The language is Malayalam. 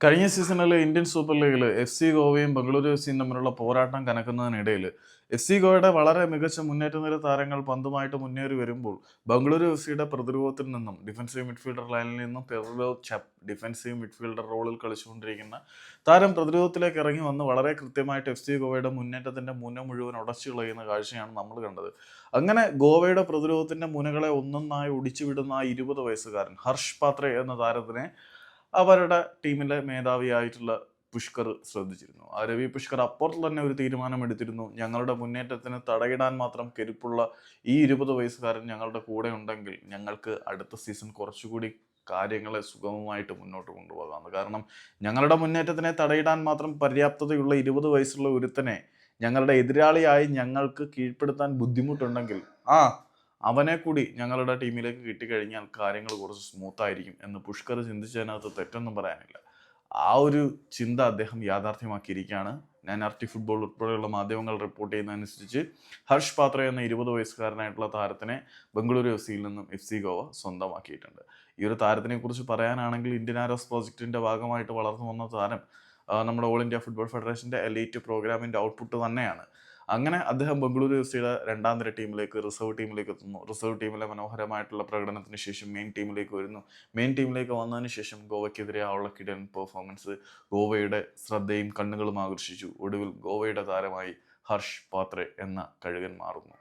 കഴിഞ്ഞ സീസണിൽ ഇന്ത്യൻ സൂപ്പർ ലീഗിൽ എഫ് സി ഗോവയും ബംഗളൂരു എഫ് സിയും തമ്മിലുള്ള പോരാട്ടം കനക്കുന്നതിനിടയിൽ എഫ് സി ഗോവയുടെ വളരെ മികച്ച മുന്നേറ്റ നിര താരങ്ങൾ പന്തുമായിട്ട് മുന്നേറി വരുമ്പോൾ ബംഗളൂരു എഫ് സിയുടെ പ്രതിരോധത്തിൽ നിന്നും ഡിഫൻസീവ് മിഡ്ഫീൽഡർ ലൈനിൽ നിന്നും പെർലോ ചപ്പ് ഡിഫൻസീവ് മിഡ്ഫീൽഡർ റോളിൽ കളിച്ചുകൊണ്ടിരിക്കുന്ന താരം പ്രതിരോധത്തിലേക്ക് ഇറങ്ങി വന്ന് വളരെ കൃത്യമായിട്ട് എഫ് സി ഗോവയുടെ മുന്നേറ്റത്തിന്റെ മുന മുഴുവൻ ഉടച്ചു കളയുന്ന കാഴ്ചയാണ് നമ്മൾ കണ്ടത്. അങ്ങനെ ഗോവയുടെ പ്രതിരോധത്തിന്റെ മുനകളെ ഒന്നൊന്നായി ഒടിച്ചുവിടുന്ന ആ ഇരുപത് വയസ്സുകാരൻ ഹർഷ് പാത്രെ എന്ന താരത്തിനെ അവരുടെ ടീമിലെ മേധാവിയായിട്ടുള്ള പുഷ്കർ ശ്രദ്ധിച്ചിരുന്നു. ആ രവി പുഷ്കർ അപ്പുറത്ത് തന്നെ ഒരു തീരുമാനമെടുത്തിരുന്നു. ഞങ്ങളുടെ മുന്നേറ്റത്തിന് തടയിടാൻ മാത്രം കെരുപ്പുള്ള ഈ ഇരുപത് വയസ്സുകാരൻ ഞങ്ങളുടെ കൂടെ ഉണ്ടെങ്കിൽ ഞങ്ങൾക്ക് അടുത്ത സീസൺ കുറച്ചുകൂടി കാര്യങ്ങളെ സുഗമമായിട്ട് മുന്നോട്ട് കൊണ്ടുപോകാമെന്ന് കാരണം ഞങ്ങളുടെ മുന്നേറ്റത്തിനെ തടയിടാൻ മാത്രം പര്യാപ്തതയുള്ള ഇരുപത് വയസ്സുള്ള ഒരുത്തനെ ഞങ്ങളുടെ എതിരാളിയായി ഞങ്ങൾക്ക് കീഴ്പ്പെടുത്താൻ ബുദ്ധിമുട്ടുണ്ടെങ്കിൽ ആ അവനെ കൂടി ഞങ്ങളുടെ ടീമിലേക്ക് കിട്ടിക്കഴിഞ്ഞാൽ കാര്യങ്ങൾ കുറച്ച് സ്മൂത്ത് ആയിരിക്കും എന്ന് പുഷ്കർ ചിന്തിച്ചതിനകത്ത് തെറ്റൊന്നും പറയാനില്ല. ആ ഒരു ചിന്ത അദ്ദേഹം യാഥാർത്ഥ്യമാക്കിയിരിക്കുകയാണ്. ഞാൻ ആർ ടി ഫുട്ബോൾ ഉൾപ്പെടെയുള്ള മാധ്യമങ്ങൾ റിപ്പോർട്ട് ചെയ്യുന്നതനുസരിച്ച് ഹർഷ് പാത്ര എന്ന ഇരുപത് വയസ്സുകാരനായിട്ടുള്ള താരത്തിനെ ബംഗളൂരു എഫ് സിയിൽ നിന്നും എഫ് സി ഗോവ സ്വന്തമാക്കിയിട്ടുണ്ട്. ഈ ഒരു താരത്തിനെ കുറിച്ച് പറയാനാണെങ്കിൽ ഇന്ത്യൻ ആരോസ് പ്രോജക്റ്റിന്റെ ഭാഗമായിട്ട് വളർന്നു വന്ന താരം നമ്മുടെ ഓൾ ഇന്ത്യ ഫുട്ബോൾ ഫെഡറേഷന്റെ എലൈറ്റ് പ്രോഗ്രാമിന്റെ ഔട്ട്പുട്ട് തന്നെയാണ്. അങ്ങനെ അദ്ദേഹം ബംഗളൂരു എഫ് സിയുടെ രണ്ടാം നിര ടീമിലേക്ക് റിസർവ് ടീമിലേക്ക് എത്തുന്നു. റിസർവ് ടീമിലെ മനോഹരമായിട്ടുള്ള പ്രകടനത്തിന് ശേഷം മെയിൻ ടീമിലേക്ക് വരുന്നു. മെയിൻ ടീമിലേക്ക് വന്നതിന് ശേഷം ഗോവയ്ക്കെതിരെ ഉള്ള കിടൻ പെർഫോമൻസ് ഗോവയുടെ ശ്രദ്ധയും കണ്ണുകളും ആകർഷിച്ചു. ഒടുവിൽ ഗോവയുടെ താരമായി ഹർഷ് പാത്രെ എന്ന കഴുകൻ മാറുന്നു.